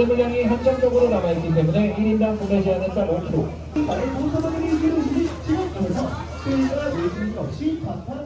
자, 매듭 물량이 한정적으로 남아있기 때문에 1인당 구매 제한은 딱 5kg. 다른 모사들이 이루어지는 지역에서 수요일과 외진 없이 단타